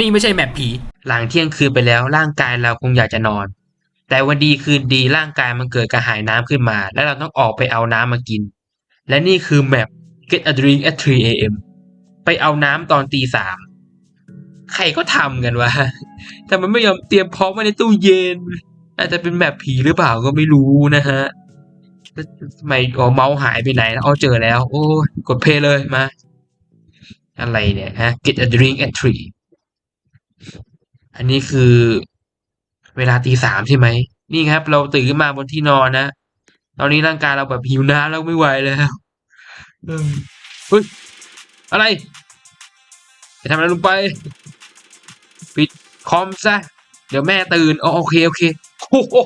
นี่ไม่ใช่แมปผี หลังเที่ยงคืนไปแล้วร่างกายเราคงอยากจะนอน แต่วันดีคืนดีร่างกายมันเกิดกระหายน้ำขึ้นมา และเราต้องออกไปเอาน้ำมากิน และนี่คือแมป Get a drink at 3 a.m. ไปเอาน้ำตอนตีสามใครก็ทำกันวะแต่มันไม่ยอมเตรียมพร้อมไว้ในตู้เย็น อาจจะเป็นแมปผีหรือเปล่าก็ไม่รู้นะฮะทำไมอ๋อเมาส์หายไปไหนแล้วเอาเจอแล้ว โอ้กดเพลย์เลยมา อะไรเนี่ยฮะ Get a drink at 3 อันนี้คือเวลาตีสามใช่ไหม นี่ครับ เราตื่นขึ้นมาบนที่นอนนะ ตอนนี้ร่างกายเราแบบหิวน้ำแล้วไม่ไหวแล้วเออเฮ้ย อะไร จะทำอะไรลงไป ปิดคอมซะ เดี๋ยวแม่ตื่น อ๋อโอเค โอเคโอ้โห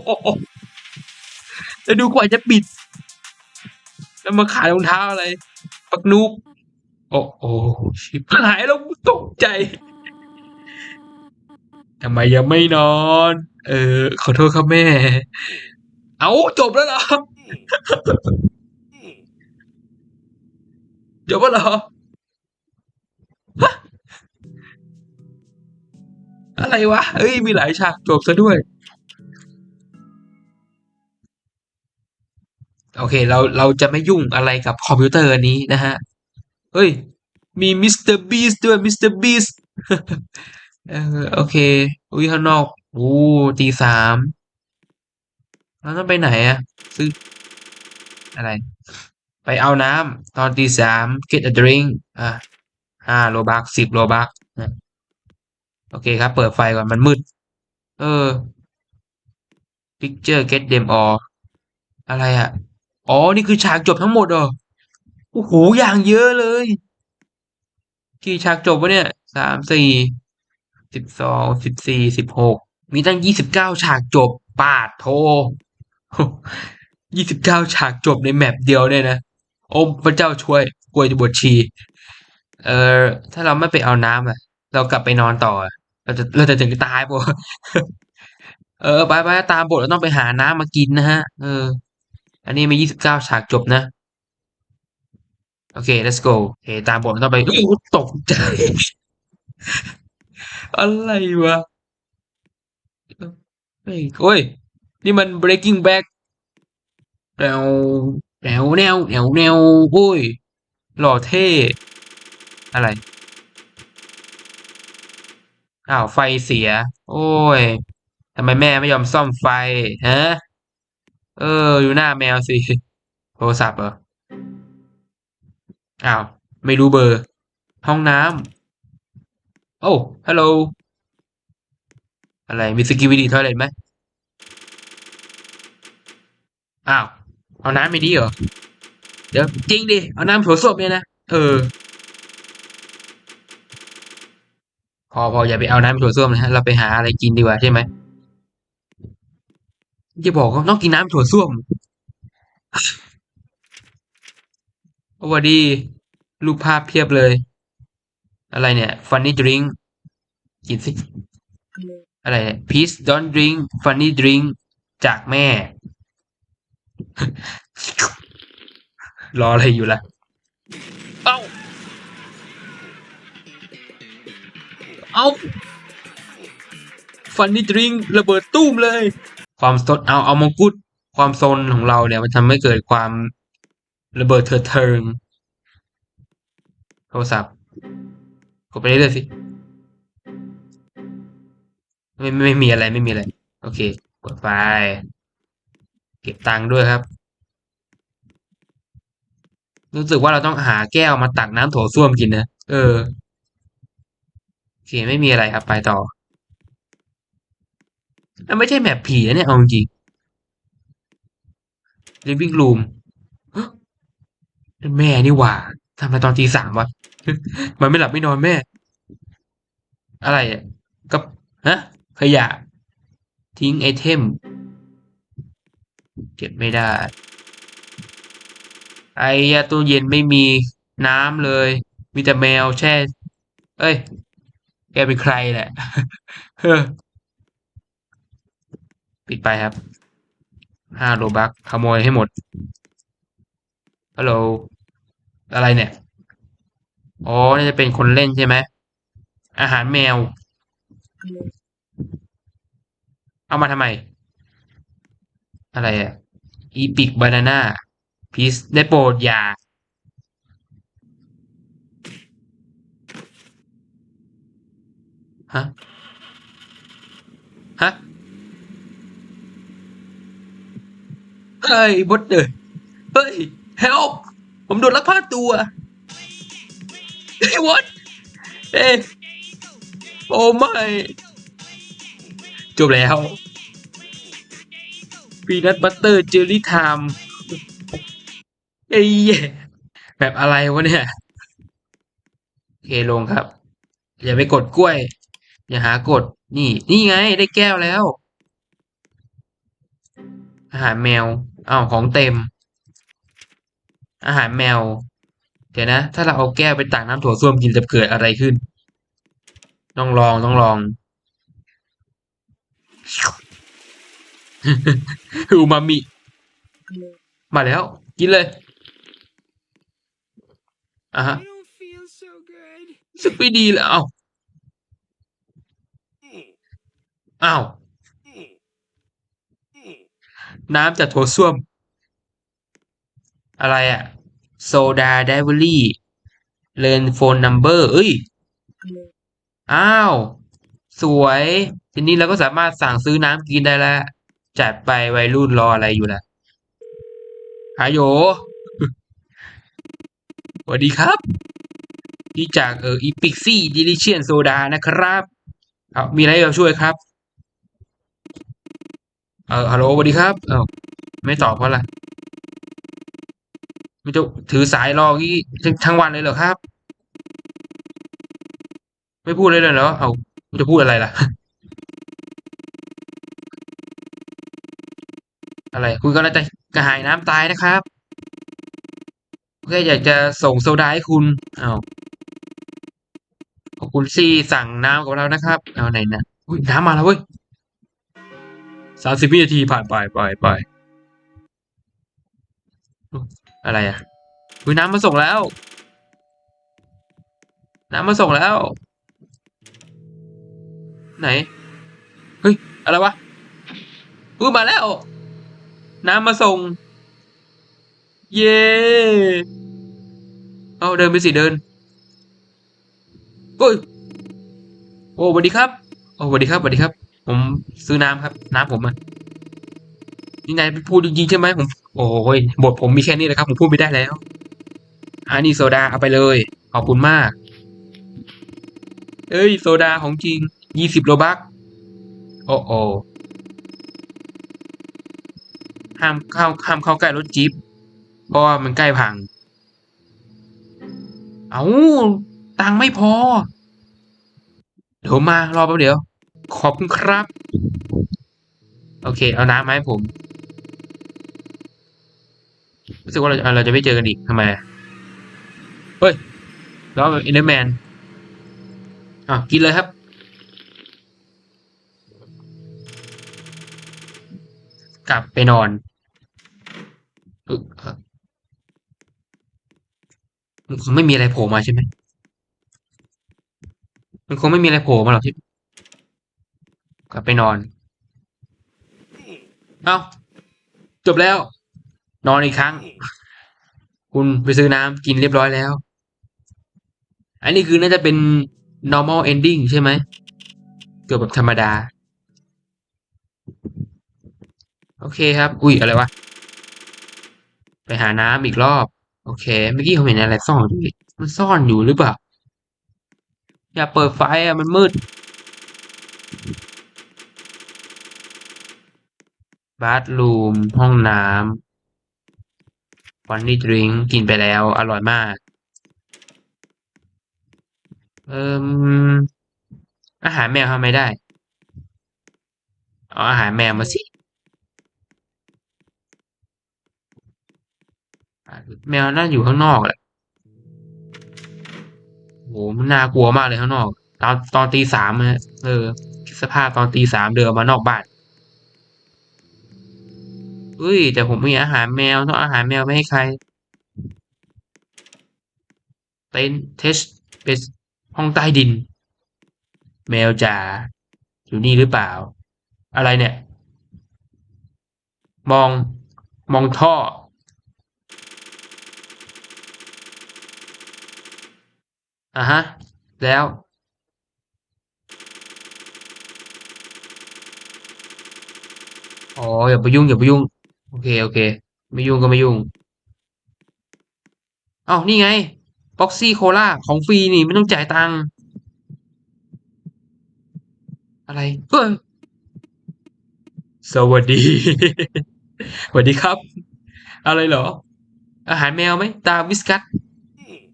แล้วดูกว่าจะปิด แล้วมาขายรองเท้าอะไร ปักนุก โอ้โหชิบหายแล้วตกใจ ทำไมยังไม่นอน เออ ขอโทษครับแม่ เอาจบแล้วเหรอ จบแล้วเหรอฮะอะไรวะ เอ้ย มีหลายฉากจบซะด้วย โอเค เรา เราจะไม่ยุ่งอะไรกับคอมพิวเตอร์อันนี้นะฮะ เฮ้ย มีมิสเตอร์บีสด้วยมิสเตอร์บีส เออโอเค อุ้ยข้างนอกโอ้ตีสามเราต้องไปไหนอะซื้ออะไร ไปเอาน้ำตอนตีสาม get a drink อะห้าโลบักสิบโลบักโอเคครับ เปิดไฟก่อนมันมืด เออ picture get them all อะไรอะอ๋อ นี่คือฉากจบทั้งหมดเหรอโอ้โหอย่างเยอะเลย กี่ฉากจบวะเนี่ยสามสี่ สิบสองสิบสี่สิบหกมีตั้งยี่สิบเก้าฉากจบปาดโทยี่สิบเก้าฉากจบในแมปเดียวเนี่ยนะ โอ้พระเจ้าช่วยกลัวจะบวชชี เออถ้าเราไม่ไปเอาน้ำอะ เรากลับไปนอนต่อ เราจะเราจะถึงตายปะเออไปไปตามบทเราต้องไปหาน้ำมากินนะฮะ เออ อันนี้มียี่สิบเก้าฉากจบนะ โอเค let's go โอเค ตามบทเราต้องไปตกใจ อะไรวะเฮ้โอ้ย นี่มัน breaking back แนวแนวแนวแนวแนวโอ้ย หล่อเท่ อะไร อ้าว ไฟเสีย โอ้ยทำไมแม่ไม่ยอมซ่อมไฟ ฮะ เออ อยู่หน้าแมวสิ โทรศัพท์เหรอ อ้าว ไม่รู้เบอร์ ห้องน้ำ โอ้ฮัลโหล อะไร มีสกิวิดีทอยเลทไหม อ้าว เอาน้ำไม่ดีเหรอ เดี๋ยวจริงดิ เอาน้ำโถส้วมเนี่ยนะ เออ พอพออย่าไปเอาน้ำโถส้วมนะฮะ เราไปหาอะไรกินดีกว่าใช่ไหมจะบอกว่าต้องกินน้ำโถส้วมสวัสดี รูปภาพเพียบเลย อะไรเนี่ย funny drink กินสิอะไรเนี่ย please don't drink funny drink จากแม่ รออะไรอยู่ล่ะ เอ้า เอ้าฟันนี่ดริงระเบิดตู้มเลย ความสนเอาเอามงกุฎความโซนของเราเนี่ยมันทำให้เกิดความระเบิดเถิดเทิงโทรศัพท์ กดไปเรื่อยๆสิไม่ไม่มีอะไรไม่มีอะไร โอเค กดไป เก็บตังค์ด้วยครับ รู้สึกว่าเราต้องหาแก้วมาตักน้ำโถส้วมกินนะเออโอเคไม่มีอะไรครับไปต่อมันไม่ใช่แมปผีนะเนี่ยเอาจริง living room แม่นี่หว่าทำไมตอนตีสามวะ มันไม่หลับไม่นอนแม่ อะไรอะกับฮะ ขยะ ทิ้งไอเทม เก็บไม่ได้ ไอ้ยาตู้เย็นไม่มีน้ำเลย มีแต่แมวแช่ เอ้ย แกเป็นใครแหละเฮ้อปิดไปครับ ห้าโลบักขโมยให้หมดฮัลโหลอะไรเนี่ย อ๋อน่าจะเป็นคนเล่นใช่ไหม อาหารแมว เอามาทำไม อะไรอะ อีพิกบานาน่าพีซได้โปรดอย่าฮะ ฮะ เฮ้ยบดเลยเฮ้ย help ผมโดนลักพาตัว เฮ้ย what เอ้ยโอ้ไม่จบแล้วปีนัทบัตเตอร์เจอรี่ไทม์เอ้ยแบบอะไรวะเนี่ยโอเคลงครับ อย่าไปกดกล้วย อย่าหากด นี่ นี่ไงได้แก้วแล้ว อาหารแมวอ้าวของเต็ม อาหารแมว เดี๋ยวนะ ถ้าเราเอาแก้วไปตักน้ำถั่วส้วมกินจะเกิดอะไรขึ้น ต้องลองต้องลองอูมามิ มาแล้ว กินเลยอะฮะ I don't feel so good. รู้สึกไม่ดีแล้วอ้าวอ้าวน้ำจากโถส้วม อะไรอะ โซดาไดเวอรี่เลินโฟนนัมเบอร์เอ้ย อ้าว สวย ทีนี้เราก็สามารถสั่งซื้อน้ำกินได้แล้ว จัดไปวัยรุ่นรออะไรอยู่ล่ะฮายโยสวัสดีครับนี่จากเอออีพิกซี่ดิลิเชียนโซดานะครับเอามีอะไรจะช่วยครับ เออฮัลโหลสวัสดีครับ เออไม่ตอบเพราะอะไร ไม่จะถือสายรองี้ทั้งวันเลยเหรอครับ ไม่พูดเลยเลยเหรอเอาจะพูดอะไรล่ะ อะไร คุณกำลังจะกระหายน้ำตายนะครับแค่อยากจะส่งโซดาให้คุณเอาขอบคุณซี่สั่งน้ำกับเรานะครับ เอาไหนนะน้ำมาแล้วเว้ยสามสิบวินาทีผ่านไปไปไป อะไรอะอุ้ยน้ำมาส่งแล้ว น้ำมาส่งแล้ว ไหน เฮ้ย อะไรวะอุ้มาแล้ว น้ำมาส่ง เย้เอาเดินไปสิเดินโอ้ยโอ้สวัสดีครับโอ้สวัสดีครับสวัสดีครับ ผมซื้อน้ำครับ น้ำผมอะนี่นายพูดจริงๆใช่ไหมผม โอ้ยบทผมมีแค่นี้แหละครับ ผมพูดไม่ได้แล้ว อันนี้โซดาเอาไปเลย ขอบคุณมาก เอ้ย โซดาของจริงยี่สิบโลบักโอ้โอห้ามเข้าห้ามเข้าใกล้รถจี๊ปเพราะว่ามันใกล้พัง เอาตังค์ไม่พอ เดี๋ยวมารอแป๊บเดี๋ยว ขอบคุณครับ โอเค เอาน้ำมาให้ผม รู้สึกว่าเราเราจะไม่เจอกันอีกทำไม เฮ้ย แล้วอินเดอร์แมนอะกินเลยครับ กลับไปนอนมันคงไม่มีอะไรโผล่มาใช่ไหม มันคงไม่มีอะไรโผล่มาหรอกที่กลับไปนอน เอ้า จบแล้ว นอนอีกครั้ง คุณไปซื้อน้ำกินเรียบร้อยแล้ว อันนี้คือน่าจะเป็น normal ending ใช่ไหมเกือบแบบธรรมดา โอเคครับ อุ้ยอะไรวะ ไปหาน้ำอีกรอบ โอเค เมื่อกี้ผมเห็นอะไรซ่อนอยู่มันซ่อนอยู่หรือเปล่า อย่าเปิดไฟอะ มันมืด บาร์รูม ห้องน้ำ วันนี้ดริงกินไปแล้ว อร่อยมาก เอ่มอาหารแมวทำไม่ได้ เอาอาหารแมวมาสิ แมวน่าอยู่ข้างนอกแหละโหมันน่ากลัวมากเลยข้างนอก ตอนตอนตีสามฮะเออคิดสภาพตอนตีสามเดินออกมานอกบ้าน เฮ้ย แต่ผมมีอาหารแมวต้องอาหารแมวไปให้ใคร เต็นท์เทสเป็นห้องใต้ดิน แมวจ๋าอยู่นี่หรือเปล่า อะไรเนี่ย มองมองท่อ อะฮะ แล้วอ๋ออย่าไปยุ่งอย่าไปยุ่ง อเค โอเค ไม่ยุ่งก็ไม่ยุ่งเอ้านี่ไงบ็อกซี่โคลาของฟรีนี่ไม่ต้องจ่ายตังค์อะไรเฮ้ยสวัสดี สวัสดีครับ อะไรเหรอ อาหารแมวไหม ตาวิสกัส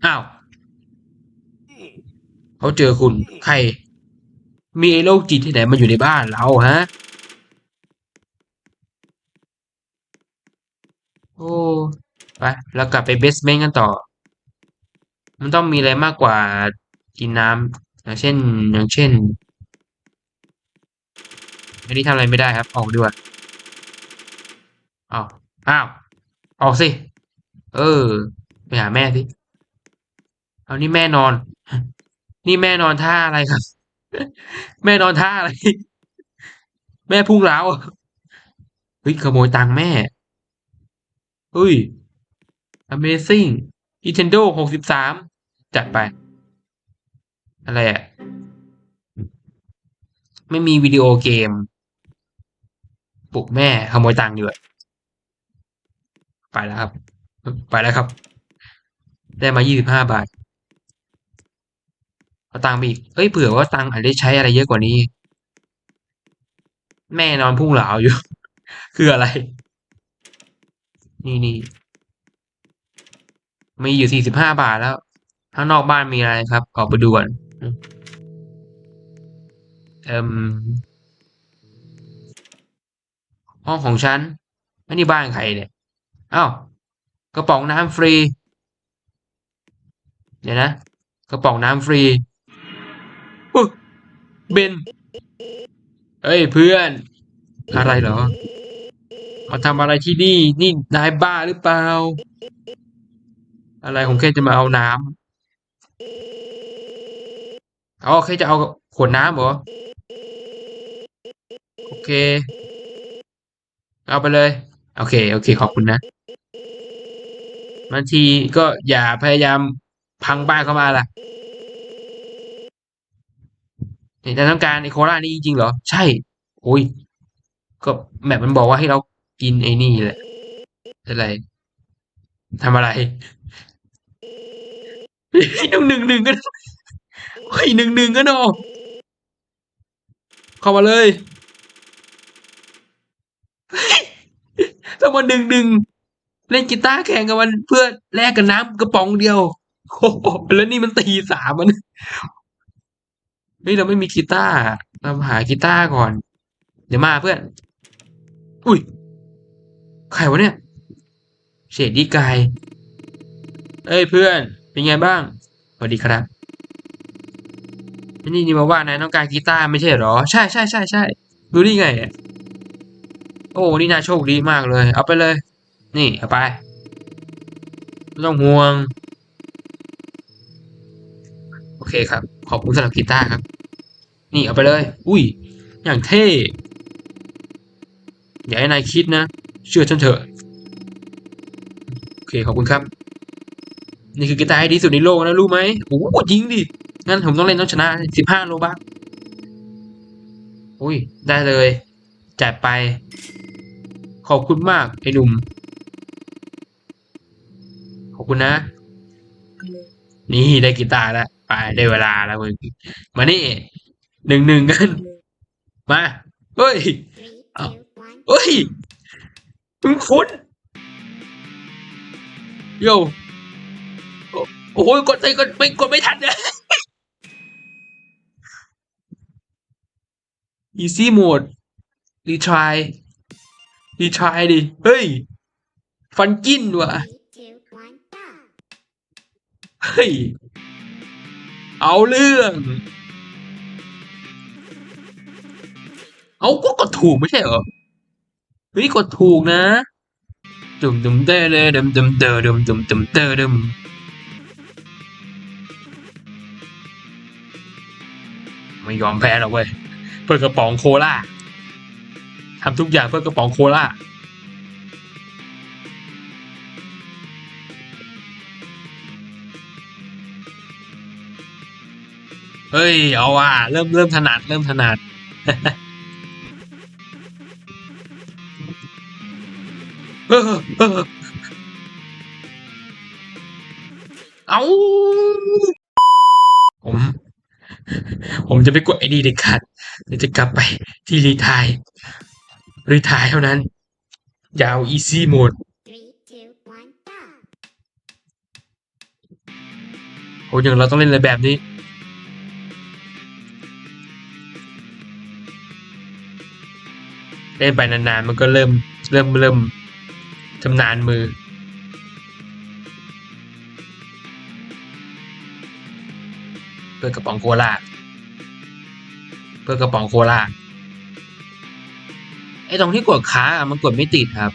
อ้าว เขาเจอคุณ ใคร มีไอ้โรคจิตที่ไหนมาอยู่ในบ้านเราฮะ โอ้ไปเรากลับไปเบสเมนต์กันต่อ มันต้องมีอะไรมากกว่ากินน้ำอย่างเช่น อย่างเช่น อันนี้ทำอะไรไม่ได้ครับ ออกดีกว่าอ้าวอ้าว ออกสิ เออ ไปหาแม่สิ เอานี่แม่นอน นี่แม่นอนท่าอะไรครับ แม่นอนท่าอะไร แม่พุ่งร้าวเฮ้ยขโมยตังค์แม่ เฮ้ย Amazing Nintendo หกสิบสามจัดไป อะไรอะ ไม่มีวิดีโอเกม ปลุกแม่ขโมยตังค์ดีกว่าไปแล้วครับ ไปแล้วครับ ได้มายี่สิบห้าบาทเอาตังค์ไปอีก เอ้ย เผื่อว่าตังค์อาจได้ใช้อะไรเยอะกว่านี้ แม่นอนพุ่งเหลาอยู่ คืออะไร นี่นี่มีอยู่สี่สิบห้าบาทแล้วข้างนอกบ้านมีอะไรครับออกไปดูก่อนเอ่มห้องของฉันอันนี้บ้านใครเนี่ยอ้าวกระป๋องน้ำฟรี เดี๋ยวนะ กระป๋องน้ำฟรีเบนเอ้ยเพื่อน อะไรเหรอ มาทำอะไรที่นี่ นี่นายบ้าหรือเปล่า อะไรผมแค่จะมาเอาน้ำเอาแค่จะเอาขวดน้ำเหรอ โอเค เอาไปเลย โอเค โอเค ขอบคุณนะบางทีก็อย่าพยายามพังบ้านเข้ามาล่ะนี่จะต้องการไอโคลานี่จริงเหรอ ใช่ โอ้ย ก็แมปมันบอกว่าให้เรา กินไอ้นี่แหละ อะไรทำอะไรต้องหนึ่งหนึ่งกันเฮ้ยหนึ่งหนึ่งกันเนาะเข้ามาเลยต้องมาหนึ่งหนึ่งเล่นกีตาร์แข่งกับมันเพื่อแลกกับน้ำกระป๋องเดียวโอ้โหแล้วนี่มันตีสามมันเฮ้ยเราไม่มีกีตาร์เราหากีตาร์ก่อน เดี๋ยวมาเพื่อน อุ้ย ใครวะเนี่ย เฉดดีกาย เอ้ยเพื่อน เป็นไงบ้าง สวัสดีครับนี่นี่มาว่านายต้องการกีตาร์ไม่ใช่หรอ ใช่ใช่ใช่ใช่ดูได้ไง โอ้ นี่นายโชคดีมากเลย เอาไปเลย นี่ เอาไป ไม่ต้องห่วง โอเคครับ ขอบคุณสำหรับกีตาร์ครับ นี่เอาไปเลย อุ้ย อย่างเท่ อย่าให้นายคิดนะ เชื่อฉันเถอะ โอเค ขอบคุณครับ นี่คือกีตาร์ที่ดีที่สุดในโลกนะรู้ไหมโอ้โหยิงดิ งั้นผมต้องเล่นต้องชนะสิบห้าโลบักอุ้ย ได้เลยจัดไป ขอบคุณมาก ไอ้หนุ่ม ขอบคุณนะ นี่ได้กีตาร์แล้ว ไปได้เวลาแล้วมึงมานี่หนึ่งหนึ่งกัน มา เฮ้ย Oh. Three, two, one. เฮ้ยมึง คุณโยโอ้โอ้โหกดไปกดไม่กดไม่ทันเลย easy mode retry retry ดิ เฮ้ย ฟันกินว่ะ เฮ้ย เอาเรื่อง เอาก็กดถูกไม่ใช่เหรอ เฮ้ยกดถูกนะดุมดุมเตเลยดุมดุมเตอดุมดุมดุมเตอดุมไม่ยอมแพ้หรอกเว้ยไปพื่อกระป๋องโคลาทำทุกอย่างเพื่อกระป๋องโคลาเฮ้ย เอาว่ะเริ่มเริ่มถนัดเริ่มถนัด เอาผม ผมจะไปกดไอ้ดีเด็ดขาดเดี๋ยวจะกลับไปที่รีทายรีทายเท่านั้น ยาว easy mode Three, two, one, go. โอ้ยังเราต้องเล่นอะไรแบบนี้เล่นไปนานๆมันก็เริ่มเริ่มเริ่ม ชำนาญมือ เพื่อกระป๋องโคลาเพื่อกระป๋องโคลาไอ้ตรงที่กดค้างอะมันกดไม่ติดครับ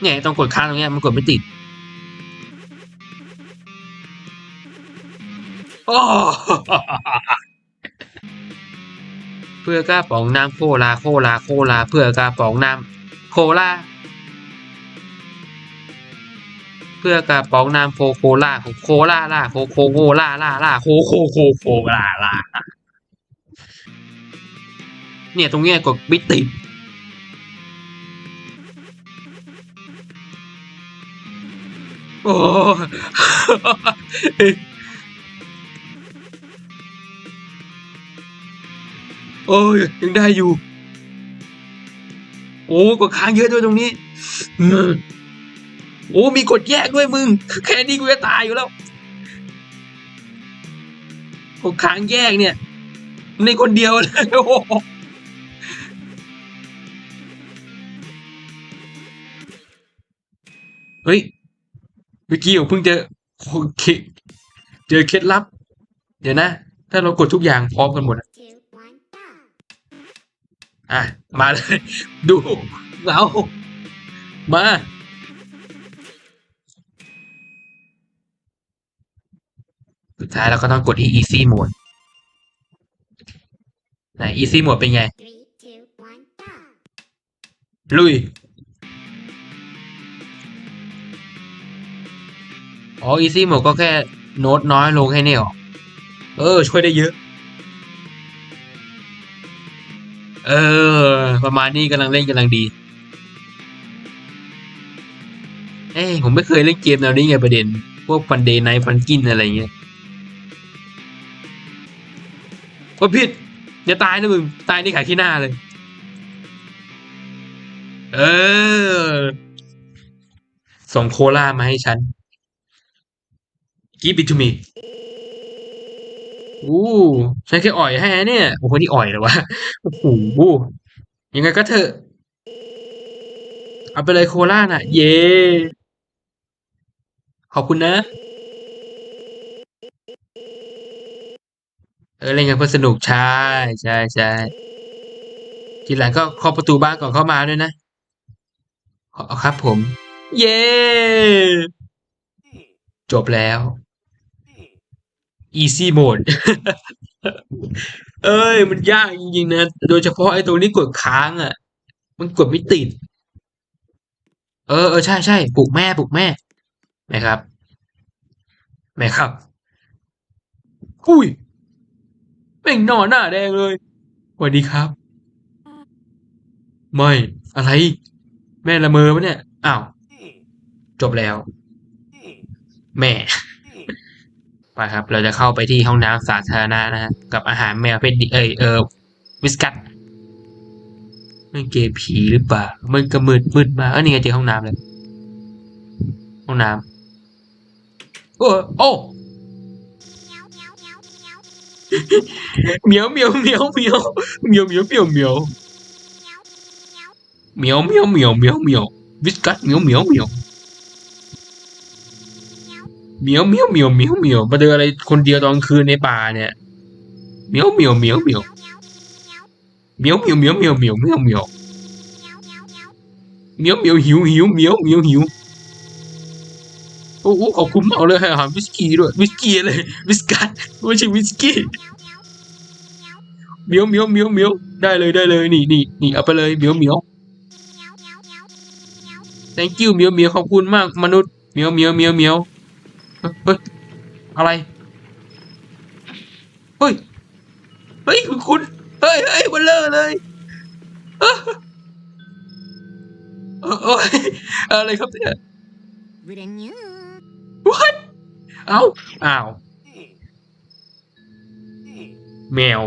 เนี่ยตรงกดค้างตรงเนี้ยมันกดไม่ติดโอ้ เพื่อกระป๋องน้ำโคลาโคลาโคลาเพื่อกระป๋องน้ำโคลาเพื่อกระป๋องน้ำโคโคลาโคโคลาลาโคโคโคลาลาลาโคโคโคโคลาลาเนี่ยตรงเนี้ยกดไม่ติดโอ้ โอ้ยยังได้อยู่ โอ้กดค้างเยอะด้วยตรงนี้โอ้มีกดแยกด้วยมึง แค่นี้กูจะตายอยู่แล้วกดค้างแยกเนี่ย ในคนเดียวเลยโอ้เฮ้ยเมื่อกี้ผมเพิ่งเจอโอเคเจอเคล็ดลับ เดี๋ยวนะ ถ้าเรากดทุกอย่างพร้อมกันหมด อะ มาเลย ดูเอามา สุดท้ายเราก็ต้องกดที่ easy mode ไหน easy mode เป็นไง ลุย อ๋อ easy mode ก็แค่โน้ตน้อยลงแค่นี้หรอ เออ ช่วยได้เยอะ เออ ประมาณนี้กำลังเล่นกำลังดี เอ้ผมไม่เคยเล่นเกมแนวนี้ไงประเด็น พวกฟันเดย์ไนฟันกินอะไรเงี้ยว่าผิดอย่าตายนะมึง ตายนี่ขายขี้หน้าเลย เออ ส่งโคล่ามาให้ฉัน give it to me อู้ฉันแค่อ่อยให้นะเนี่ยโอ้โหนี่อ่อยเลยวะโอ้โหยังไงก็เถอะ เอาไปเลยโคล่าน่ะ เย้ขอบคุณนะ เออเล่นกันเพื่อสนุกใช่ใช่ใช่ทีหลังก็เคาะประตูบ้านก่อนเข้ามาด้วยนะขอครับผม เย้จบแล้ว easy mode เอ้ย มันยากจริงๆนะ โดยเฉพาะไอ้ตรงนี้กดค้างอะ มันกดไม่ติด เออเออใช่ใช่ปลุกแม่ปลุกแม่แม่ครับแม่ครับ อุ้ยแม่งนอนหน้าแดงเลยสวัสดีครับ ไม่ อะไร แม่ละเมอปะเนี่ย อ้าว จบแล้ว แม่ ไปครับ เราจะเข้าไปที่ห้องน้ำสาธารณะนะฮะกับอาหารแมวเพชรดิเอยเออวิสกัตมันเกผีหรือเปล่า มันก็มืดมืดมาเออนี่ไงเจอห้องน้ำเลย ห้องน้ำโอ้โอ้ Meow, meow, meow, meow. เหมียวเหมียวเหมียวเหมียวเหมียวเหมียวเหมียวเหมียวเหมียวเหมียวเหมียววิสกัตเหมียวเหมียวเหมียว เหมียวเหมียวเหมียวเหมียวเหมียวมาเดินอะไรคนเดียวตอนคืนในป่าเนี่ยเหมียวเหมียวเหมียวเหมียวเหมียวเหมียวเหมียวเหมียวเหมียวเหมียวเหมียวเหมียวเหมียวหิวหิวเหมียวเหมียวหิวโอ้โหขอบคุณมากเลยให้อาหารวิสกี้ด้วยวิสกี้เลยวิสกัสไม่ใช่วิสกี้เหมียวเหมียวเหมียวเหมียวได้เลยได้เลยนี่นี่นี่เอาไปเลยเหมียวเหมียว thank you เหมียวเหมียวขอบคุณมากมนุษย์เหมียวเหมียวเหมียวเหมียว เฮ้ยเฮ้ยอะไร เฮ้ย เฮ้ยคุณคุณเฮ้ยเฮ้ยมันเลอะเลยเอ้อเอ้อโอ้ยอะไรครับเนี่ย Brand new. what เอ้าอ้าว แมว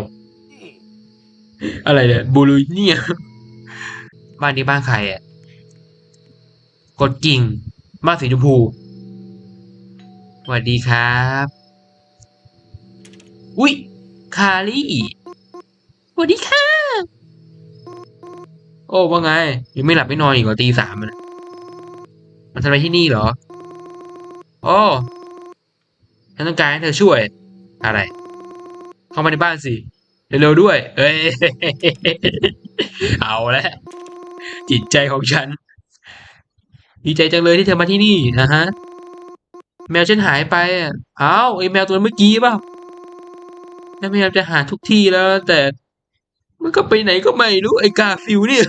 อะไรเนี่ยบูลูเนี่ยบ้านนี้บ้านใครอะ กดกิ่ง บ้านสีชมพูส วัสดีครับ อุ๊ยคารี่สวัสดีค่ะ โอ้ว่าไง ยังไม่หลับไม่นอนอีกเหรอตีสามมันมันทำอะไรที่นี่เหรอ โอ้ฉันต้องการให้เธอช่วย อะไร เข้ามาในบ้านสิ เร็วๆด้วย เอ้ย เอาแล้วจิตใจของฉัน ดีใจจังเลยที่เธอมาที่นี่นะฮะ แมวฉันหายไปอะเอ้าไอแมวตัวเมื่อกี้เปล่าฉันพยายามจะหาทุกที่แล้ว แต่ มันก็ไปไหนก็ไม่รู้ไอกาฟิวเนี่ย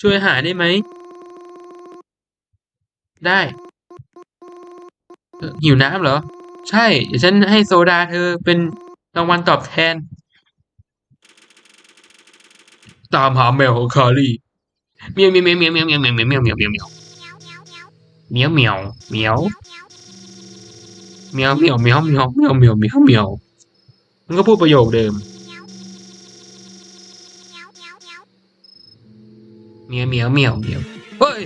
ช่วยหาได้ไหม ได้หิวน้ำเหรอ ใช่เดี๋ยวฉันให้โซดาเธอเป็นรางวัลตอบแทน ตามหาแมวของคารี่เมียวเมียวเมียวเมียวเมียวเมียวเมียวเมียวเมียวเมียว เมียวเมียวเมียวเมียวเมียวเมียวเมียวเมียวเมียวเมียวเมียวเมียวเมียวมันก็พูดประโยคเดิมเมียวเมียวเมียวเมียวเฮ้ย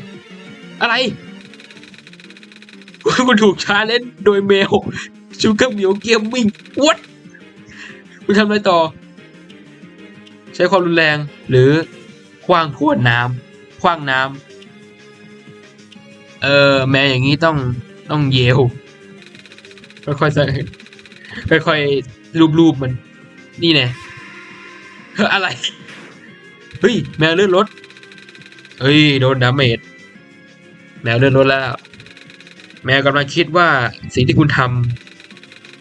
อะไรคุณถูกชาเลนจ์โดยแมวชูเกอร์เหมียวเกียมวิ่งวัดคุณทำอะไรต่อ ใช้ความรุนแรงหรือคว้างขวดน้ำคว้างน้ำ เออ แม่อย่างนี้ต้องต้องเยวค่อยๆใส่ค่อยๆรูปๆมัน นี่แน่เฮ้ยอะไร เฮ้ย แมวเลื่อนรถ เฮ้ย โดนดาเมจแมวเลื่อนรถแล้ว แมวกำลังคิดว่าสิ่งที่คุณท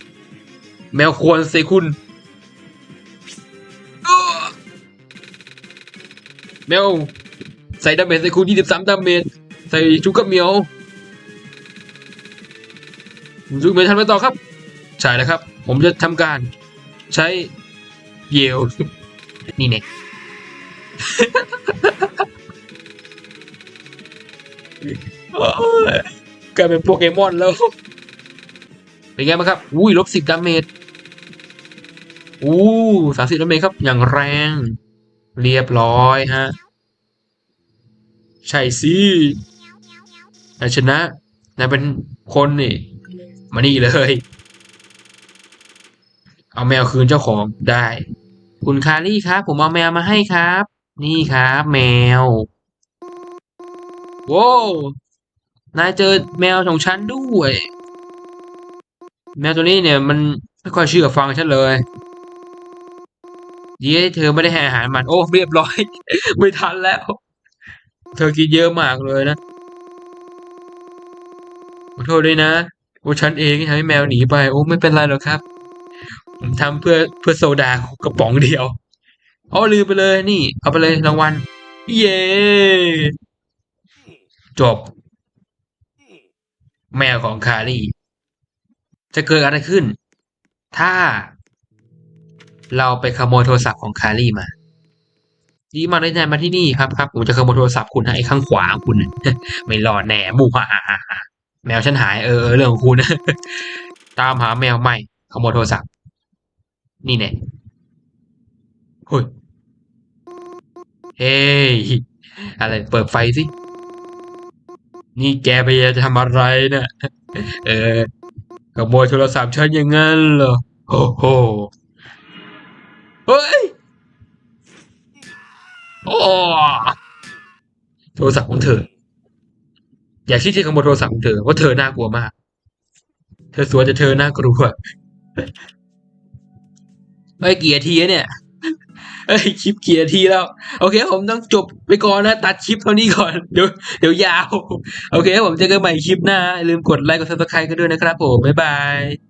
ำแมวควรใส่คุณแมวใส่ดาเมจใส่คุณ23ดาเมจ ใส่จุกกับเหมียวจุกเหมียวทำอะไรต่อครับ ใช่แล้วครับ ผมจะทำการใช้เยวนี่เนี่ยโอ้ยกลายเป็นโปเกมอนแล้ว เป็นไงบ้างครับ อุ้ยลบสิบดาเมจอู้สามสิบดาเมจครับ อย่างแรง เรียบร้อยฮะ ใช่สิ นายชนะนายเป็นคนนี่ มานี่เลย เอาแมวคืนเจ้าของได้ คุณคารี่ครับ ผมเอาแมวมาให้ครับ นี่ครับ แมวโว้วนายเจอแมวของฉันด้วย แมวตัวนี้เนี่ยมันไม่ค่อยเชื่อฟังฉันเลยเย้เธอไม่ได้ให้อาหารมัน โอ้เรียบร้อย ไม่ทันแล้ว เธอกินเยอะมากเลยนะ อโทษด้วยนะว่าฉันเองที่ทำให้แมวหนีไป โอ้ไม่เป็นไรหรอกครับ ผมทำเพื่อเพื่อโซดากระป๋องเดียวอ๋อลืมไปเลยนี่ เอาไปเลยรางวัล เย้จบ แมวของคารี่ จะเกิดอะไรขึ้น ถ้า เราไปขโมยโทรศัพท์ของคารี่มาดีมากเลยนายมาที่นี่ครับครับผมจะขโมยโทรศัพท์คุณให้ไอ้ข้างขวาของคุณ ไม่รอดแน่หมูฮ่ฮ่าฮ่าฮ่า แมวฉันหายเออเรื่องของคุณ ตามหาแมวใหม่ขโมยโทรศัพท์ นี่แน่เฮ้ยเฮ้ยอะไรเปิดไฟสิ นี่แกพยายามจะทำอะไรนี่ยเออขโมยโทรศัพท์ฉันอย่างนั้นเหรอโอ้โหเฮ้ยโอ้โทรศัพท์ของเธอ อย่าคิดที่ขโมยโทรศัพท์ของเธอเพราะเธอน่ากลัวมาก เธอสวยแต่เธอน่ากลัวไอ้เกียร์ทีเนี่ยเอ้ยคลิปเกียร์ทีแล้ว โอเคผมต้องจบไปก่อนนะ ตัดคลิปเท่านี้ก่อน เดี๋ยวเดี๋ยวยาว โอเคผมเจอกันใหม่คลิปหน้าอย่าลืมกดไลค์กดซับสไครต์กันด้วยนะครับผม บ๊ายบาย